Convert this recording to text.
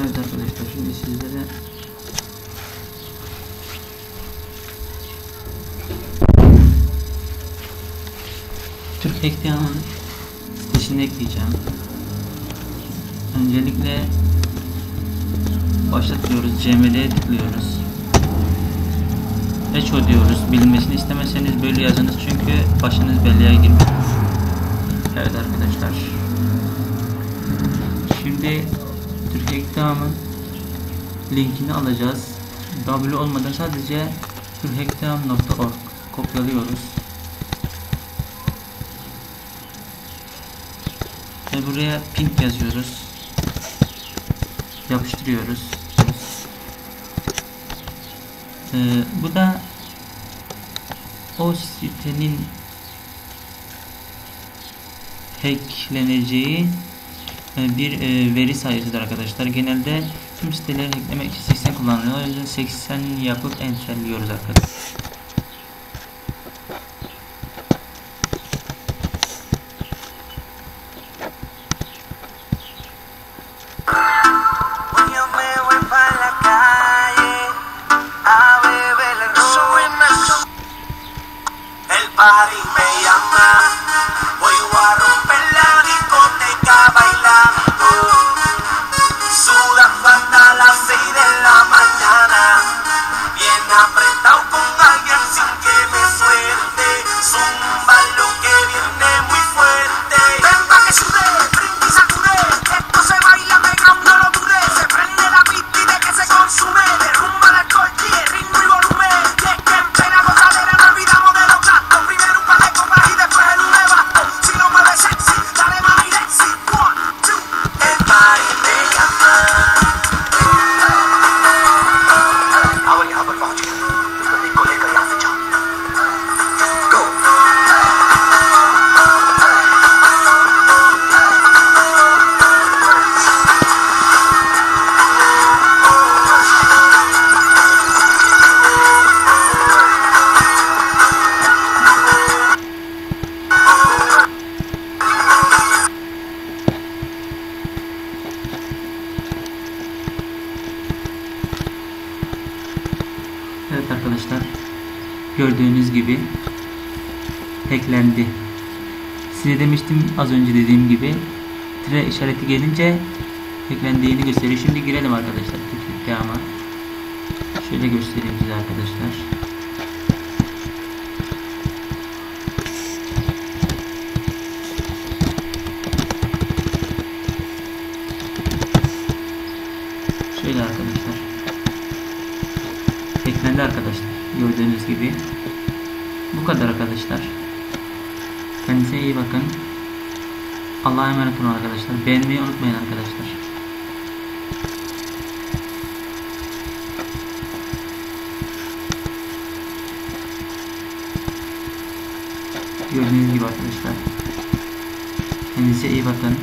Evet arkadaşlar şimdi sizlere Türk Ektiyan'ın sitesini ekleyeceğim. Öncelikle başlatıyoruz. CMD'ye tıklıyoruz. Echo diyoruz. Bilinmesini istemezseniz böyle yazınız çünkü başınız belleğe girmiş. Evet arkadaşlar. Şimdi Türk Ektiyan'ın linkini alacağız. W olmadan sadece türkektiyan.org kopyalıyoruz. Ve buraya ping yazıyoruz. Yapıştırıyoruz. Ee, bu da o sitenin hackleneceği bir e, veri sayısıdır arkadaşlar. Genelde tüm siteleri hacklemek için 80 kullanılıyor. O yüzden 80 yapıp enterliyoruz arkadaşlar. Bye. Arkadaşlar gördüğünüz gibi hacklendi. Size demiştim az önce dediğim gibi tire işareti gelince hacklendiğini gösteriyor. Şimdi girelim arkadaşlar Türkçe ama şöyle göstereyim size arkadaşlar. Şöyle arkadaşlar. Hacklendi arkadaşlar. Gördüğünüz gibi. Bu kadar arkadaşlar. Kendinize iyi bakın. Allah'a emanet olun arkadaşlar. Beğenmeyi unutmayın arkadaşlar. Gördüğünüz gibi arkadaşlar. Kendinize iyi bakın.